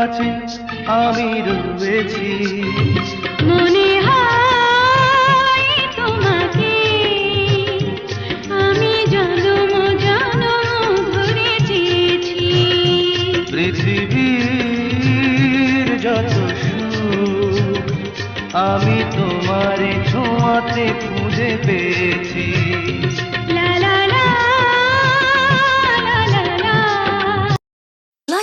কাছে আমি রয়েছি মনে হয় তোমাকে আমি জনম জনম চেয়েছি পৃথিবীর যত সুখ আমি তোমার ছোঁয়াতে খুঁজে পেয়েছি। লা